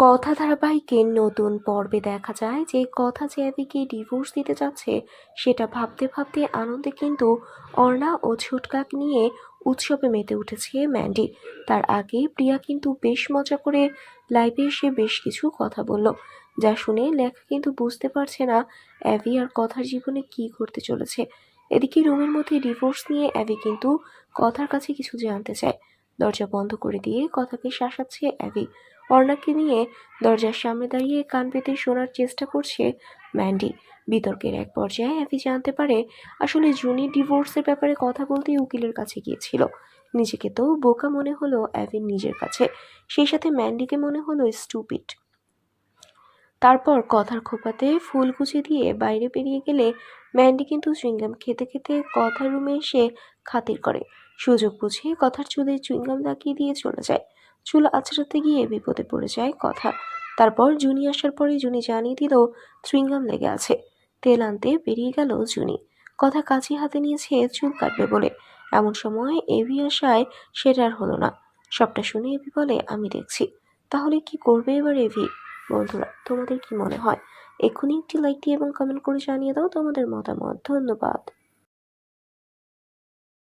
কথা ধারাবাহিকের নতুন পর্বে দেখা যায় যে কথা যে অ্যাবিকে ডিভোর্স দিতে যাচ্ছে, সেটা ভাবতে ভাবতে আনন্দে কিন্তু অর্ণা ও ছুটকাকে নিয়ে উৎসবে মেতে উঠেছে ম্যান্ডি। তার আগে প্রিয়া কিন্তু বেশ মজা করে লাইভে এসে বেশ কিছু কথা বলল, যা শুনে লেখা কিন্তু বুঝতে পারছে না অ্যাভি আর কথার জীবনে কি ঘটতে চলেছে। এদিকে রুমের মধ্যে ডিভোর্স নিয়ে অ্যাভি কিন্তু কথার কাছে কিছু জানতে চায়। দরজা বন্ধ করে দিয়ে কথাকে শাসাচ্ছে অ্যাভি। অর্ণাকে নিয়ে দরজার সামনে দাঁড়িয়ে কান পেতে শোনার চেষ্টা করছে ম্যান্ডি। বিতর্কের এক পর্যায়ে অ্যাভি জানতে পারে, আসলে জুনি ডিভোর্সের ব্যাপারে কথা বলতে উকিলের কাছে গিয়েছিল। নিজেকে তো বোকা মনে হলো অ্যাভির নিজের কাছে, সেই সাথে ম্যান্ডিকে মনে হলো স্টুপিড। তারপর কথার খোপাতে ফুল গুছিয়ে দিয়ে বাইরে বেরিয়ে গেলে ম্যান্ডি কিন্তু চুইংগাম খেতে খেতে কথার রুমে এসে খাতির করে। সুযোগ বুঝে কথার চুলে চুইংগাম লাগিয়ে দিয়ে চলে যায়। চুল আছড়াতে গিয়ে বিপদে পড়ে যায় কথা। তারপর জুনি আসার পরে জুনি জানিয়ে দিল, চুইংগাম লেগে আছে। তেল আনতে বেরিয়ে গেল জুনি। কথা কাছে হাতে নিয়েছে, চুল কাটবে বলে। এমন সময় এভি আসায় সেটা আর হলো না। সবটা শুনে এভি বলে, আমি দেখছি। তাহলে কি করবে এবার এভি বন্ধুরা, তোমাদের কি মনে হয়? এক্ষুনি একটি লাইক দিয়ে এবং কমেন্ট করে জানিয়ে দাও তোমাদের মতামত। ধন্যবাদ।